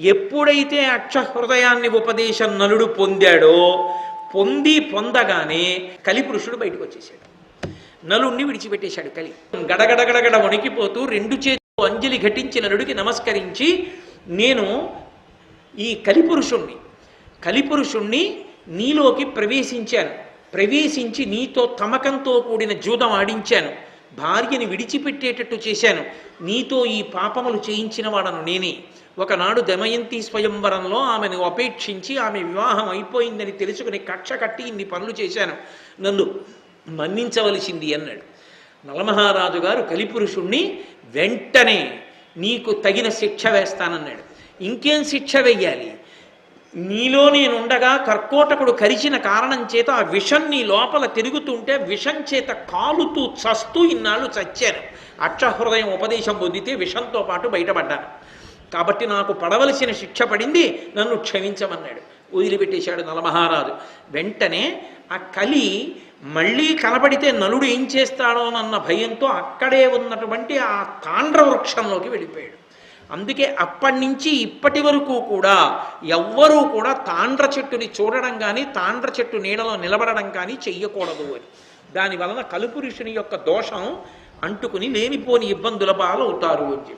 ఎప్పుడైతే అక్షహృదయాన్ని ఉపదేశం నలుడు పొందాడో పొంది పొందగానే కలిపురుషుడు బయటకు వచ్చేసాడు నలుణ్ణి విడిచిపెట్టేశాడు కలి. గడగడగడగడ వణికిపోతూ రెండు చేతులు అంజలి ఘటించి నలుడికి నమస్కరించి నేను ఈ కలిపురుషుణ్ణి కలిపురుషుణ్ణి నీలోకి ప్రవేశించాను. ప్రవేశించి నీతో తమకంతో కూడిన జూదం ఆడించాను. భార్యని విడిచిపెట్టేటట్టు చేశాను. నీతో ఈ పాపములు చేయించిన వాడను నేనే. ఒకనాడు దమయంతి స్వయంవరంలో ఆమెను అపేక్షించి ఆమె వివాహం అయిపోయిందని తెలుసుకుని కక్ష కట్టి ఇన్ని పనులు చేశాను. నన్ను మన్నించవలసింది అన్నాడు. నలమహారాజు గారు కలిపురుషుణ్ణి వెంటనే నీకు తగిన శిక్ష వేస్తానన్నాడు. ఇంకేం శిక్ష వెయ్యాలి నీలో నేనుండగా కర్కోటకుడు కరిచిన కారణం చేత ఆ విషం నీ లోపల తిరుగుతుంటే విషం చేత కాలుతూ చస్తూ ఇన్నాళ్ళు చచ్చాను. అక్షహృదయం ఉపదేశం పొందితే విషంతో పాటు బయటపడ్డాను. కాబట్టి నాకు పడవలసిన శిక్ష పడింది నన్ను క్షమించమన్నాడు. వదిలిపెట్టేశాడు నలమహారాజు. వెంటనే ఆ కలి మళ్ళీ కనబడితే నలుడు ఏం చేస్తాడోనన్న భయంతో అక్కడే ఉన్నటువంటి ఆ తాండ్ర వృక్షంలోకి వెళ్ళిపోయాడు. అందుకే అప్పటి నుంచి ఇప్పటి వరకు కూడా ఎవ్వరూ కూడా తాండ్ర చెట్టుని చూడడం కానీ తాండ్ర చెట్టు నీడలో నిలబడడం కానీ చెయ్యకూడదు అని. దాని వలన కలుపురుషుని యొక్క దోషం అంటుకుని లేనిపోని ఇబ్బందుల పాలవుతారు అని చెప్పి.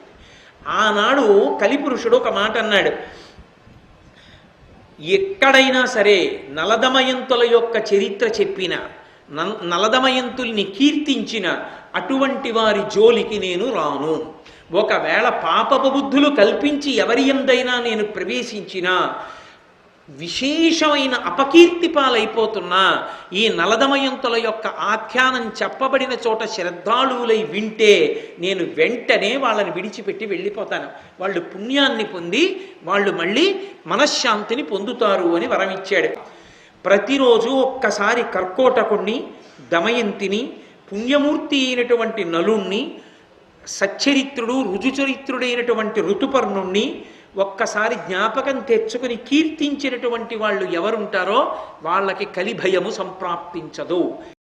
ఆనాడు కలిపురుషుడు ఒక మాట అన్నాడు. ఎక్కడైనా సరే నలదమయంతుల యొక్క చరిత్ర చెప్పిన నల్- నలదమయంతుల్ని కీర్తించిన అటువంటి వారి జోలికి నేను రాను. ఒకవేళ పాపపు బుద్ధులు కల్పించి ఎవరి ఎందైనా నేను ప్రవేశించినా విశేషమైన అపకీర్తి పాలైపోతున్నా ఈ నలదమయంతుల యొక్క ఆఖ్యానం చెప్పబడిన చోట శ్రద్ధాళువులై వింటే నేను వెంటనే వాళ్ళని విడిచిపెట్టి వెళ్ళిపోతాను. వాళ్ళు పుణ్యాన్ని పొంది వాళ్ళు మళ్ళీ మనశ్శాంతిని పొందుతారు అని వరమిచ్చాడు. ప్రతిరోజు ఒక్కసారి కర్కోటకుణ్ణి దమయంతిని పుణ్యమూర్తి అయినటువంటి నలుణ్ణి సచ్చరిత్రుడు రుజుచరిత్రుడైనటువంటి ఋతుపర్ణుణ్ణి ఒక్కసారి జ్ఞాపకం తెచ్చుకుని కీర్తించినటువంటి వాళ్ళు ఎవరుంటారో వాళ్ళకి కలిభయము సంప్రాప్తించదు.